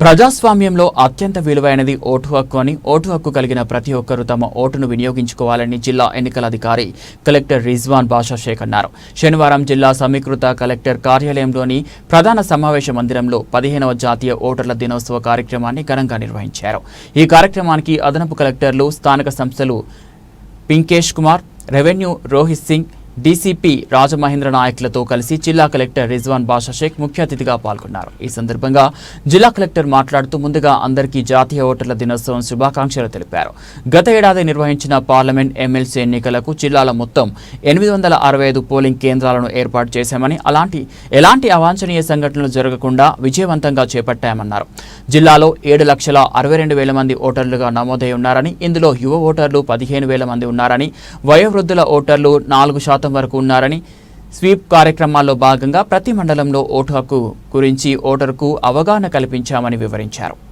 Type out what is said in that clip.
ప్రజాస్వామ్యంలో అత్యంత విలువైనది ఓటు హక్కు అని ఓటు హక్కు కలిగిన ప్రతి ఒక్కరూ తమ ఓటును వినియోగించుకోవాలని జిల్లా ఎన్నికల అధికారి కలెక్టర్ రిజ్వాన్ బాషా షేక్ అన్నారు. శనివారం జిల్లా సమీకృత కలెక్టర్ కార్యాలయంలోని ప్రధాన సమావేశ మందిరంలో పదిహేనవ జాతీయ ఓటర్ల దినోత్సవ కార్యక్రమాన్ని ఘనంగా నిర్వహించారు. ఈ కార్యక్రమానికి అదనపు కలెక్టర్లు స్థానిక సంస్థలు పింకేష్ కుమార్ రెవెన్యూ రోహిత్ సింగ్ డీసీపీ రాజమహేంద్ర నాయకులతో కలిసి జిల్లా కలెక్టర్ రిజ్వాన్ బాషా షేక్ ముఖ్య అతిథిగా పాల్గొన్నారు. ఈ సందర్భంగా జిల్లా కలెక్టర్ మాట్లాడుతూ ముందుగా అందరికీ జాతీయ ఓటర్ల దినోత్సవం శుభాకాంక్షలు తెలిపారు. గత ఏడాది నిర్వహించిన పార్లమెంట్ ఎమ్మెల్సీ ఎన్నికలకు జిల్లాల మొత్తం ఎనిమిది వందల అరవై ఐదు పోలింగ్ కేంద్రాలను ఏర్పాటు చేశామని అలాంటి ఎలాంటి అవాంఛనీయ సంఘటనలు జరగకుండా విజయవంతంగా చేపట్టామన్నారు. జిల్లాలో ఏడు లక్షల అరవై రెండు వేల మంది ఓటర్లుగా నమోదై ఉన్నారని ఇందులో యువ ఓటర్లు పదిహేను వేల మంది ఉన్నారని వయోవృద్ధుల ఓటర్లు నాలుగు శాతం వరకు ఉన్నారని స్వీప్ కార్యక్రమాల్లో భాగంగా ప్రతి మండలంలో ఓటు హక్కు గురించి ఓటర్కు అవగాహన కల్పించామని వివరించారు.